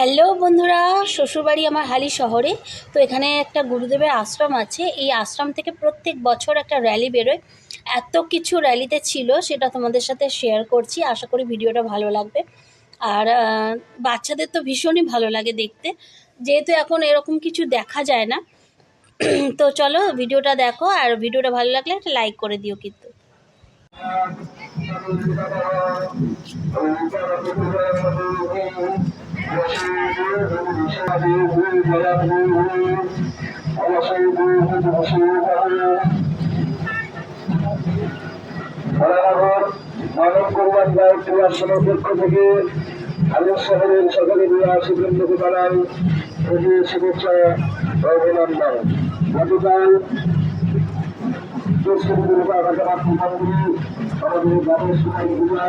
Hello বন্ধুরা। শ্বশুরবাড়ি আমার হালি শহরে। তো এখানে একটা গুরুদেবের আশ্রম আছে। এই আশ্রম থেকে প্রত্যেক বছর একটা র্যালি বেরোয়। এত কিছু র্যালিতে ছিল, সেটা তোমাদের সাথে শেয়ার করছি। আশা করি ভিডিওটা ভালো লাগবে। আর বাচ্চাদের তো ভীষণই ভালো লাগে দেখতে। যেহেতু এখন এরকম কিছু দেখা যায় না। তো চলো, ভিডিওটা দেখো। আর ভিডিওটা ভালো লাগলে একটা লাইক করে দিও কিন্তু। বরানগর মানব কল্যাণ দায়িত্ব আশ্রমের পক্ষ থেকে আলোক শহরের সকলে বিবাহীবৃন্দকে জানাই প্রতি শুভেচ্ছা অভিনন্দন গতকাল পশ্চিমবঙ্গ আলোচনা প্রধানমন্ত্রী আমাদের গ্রামের পূজা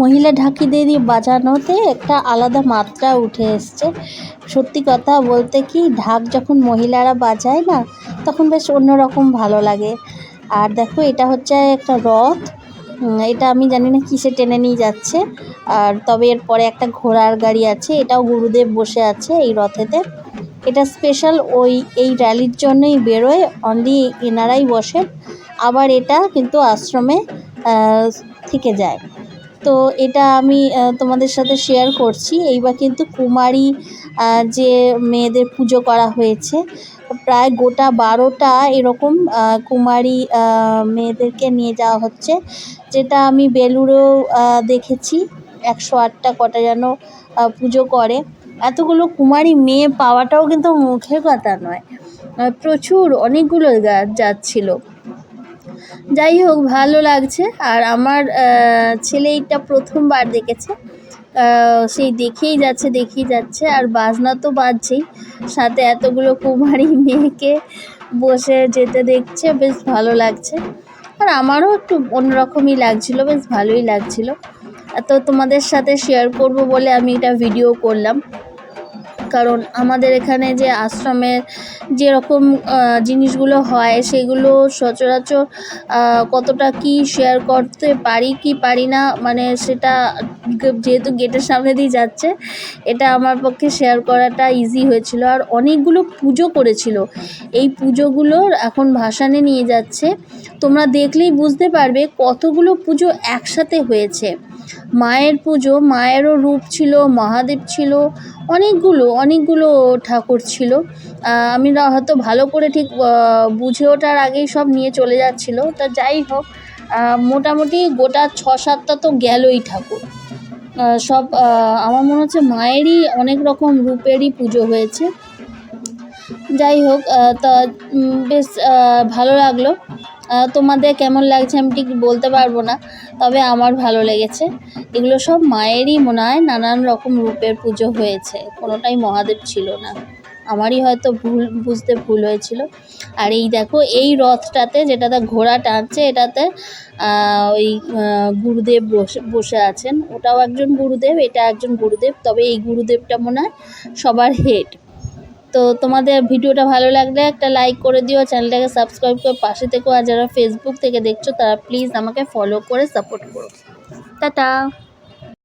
মহিলা ঢাকিদের দিয়ে বাজানোতে একটা আলাদা মাত্রা উঠে এসছে। সত্যি কথা বলতে কি, ঢাক যখন মহিলারা বাজায় না, তখন বেশ অন্যরকম ভালো লাগে। আর দেখো, এটা হচ্ছে একটা রথ। এটা আমি জানি না কিসে টেনে নিয়ে যাচ্ছে। আর তবে এরপরে একটা ঘোড়ার গাড়ি আছে, এটাও গুরুদেব বসে আছে এই রথেতে। এটা স্পেশাল ওই, এই র্যালির জন্যই বেরোয় অনলি এনারাই বসেন। আবার এটা কিন্তু আশ্রমে থেকে যায়। তো এটা আমি তোমাদের সাথে শেয়ার করছি। এইবার কিন্তু কুমারী যে মেয়েদের পুজো করা হয়েছে, প্রায় গোটা বারোটা এরকম কুমারী মেয়েদেরকে নিয়ে যাওয়া হচ্ছে। যেটা আমি বেলুড়েও দেখেছি, একশো আটটা কটা যেন পুজো করে। এতগুলো কুমারী মেয়ে পাওয়াটাও কিন্তু মুখের কথা নয়। প্রচুর, অনেকগুলো যাচ্ছিল। যাই হোক, ভালো লাগছে। আর আমার ছেলে এইটা প্রথমবার দেখেছে। সেই দেখেই যাচ্ছে দেখেই যাচ্ছে। আর বাজনা তো বাজছেই। সাথে এতগুলো কুমারী মেয়েকে বসে যেতে দেখছে, বেশ ভালো লাগছে। আর আমারও একটু অন্যরকমই লাগছিল, বেশ ভালোই লাগছিল। তো তোমাদের সাথে শেয়ার করব বলে আমি এটা ভিডিও করলাম। কারণ আমাদের এখানে যে আশ্রমের যেরকম জিনিসগুলো হয়, সেগুলো সচরাচর কতটা কি শেয়ার করতে পারি কি পারি না মানে সেটা যেহেতু গেটের সামনে দিয়ে যাচ্ছে, এটা আমার পক্ষে শেয়ার করাটা ইজি হয়েছিল। আর অনেকগুলো পুজো করেছিল। এই পুজোগুলোর এখন ভাসানে নিয়ে যাচ্ছে। তোমরা দেখলেই বুঝতে পারবে কতগুলো পুজো একসাথে হয়েছে। মায়ের পুজো, মায়েরও রূপ ছিল, মহাদেব ছিল, অনেকগুলো অনেকগুলো ঠাকুর ছিল। আমি হয়তো ভালো করে ঠিক বুঝে ওঠার আগেই সব নিয়ে চলে যাচ্ছিল। তা যাই হোক মোটামুটি গোটা ছ সাতটা তো গেলই ঠাকুর। সব আমার মনে হচ্ছে মায়েরই অনেক রকম রূপেরই পুজো হয়েছে। যাই হোক তা বেশ ভালো লাগল। তোমাদের কেমন লাগছে আমি ঠিক বলতে পারব না, তবে আমার ভালো লেগেছে। এগুলো সব মায়েরই মনে হয়, নানান রকম রূপের পুজো হয়েছে, কোনোটাই মহাদেব ছিল না। আমারই হয়তো ভুল, বুঝতে ভুল হয়েছিল। আর এই দেখো, এই রথটাতে যেটাতে ঘোড়া টানছে, এটাতে ওই গুরুদেব বসে আছেন। ওটাও একজন গুরুদেব, এটা একজন গুরুদেব, তবে এই গুরুদেবটা মনে হয় সবার হেড। তো তোমাদের ভিডিওটা ভালো লাগলে একটা লাইক করে দিও চ্যানেলটাকে সাবস্ক্রাইব করে পাশে থেকো আর যারা ফেসবুক থেকে দেখছ, তারা প্লিজ আমাকে ফলো করে সাপোর্ট করো। টাটা।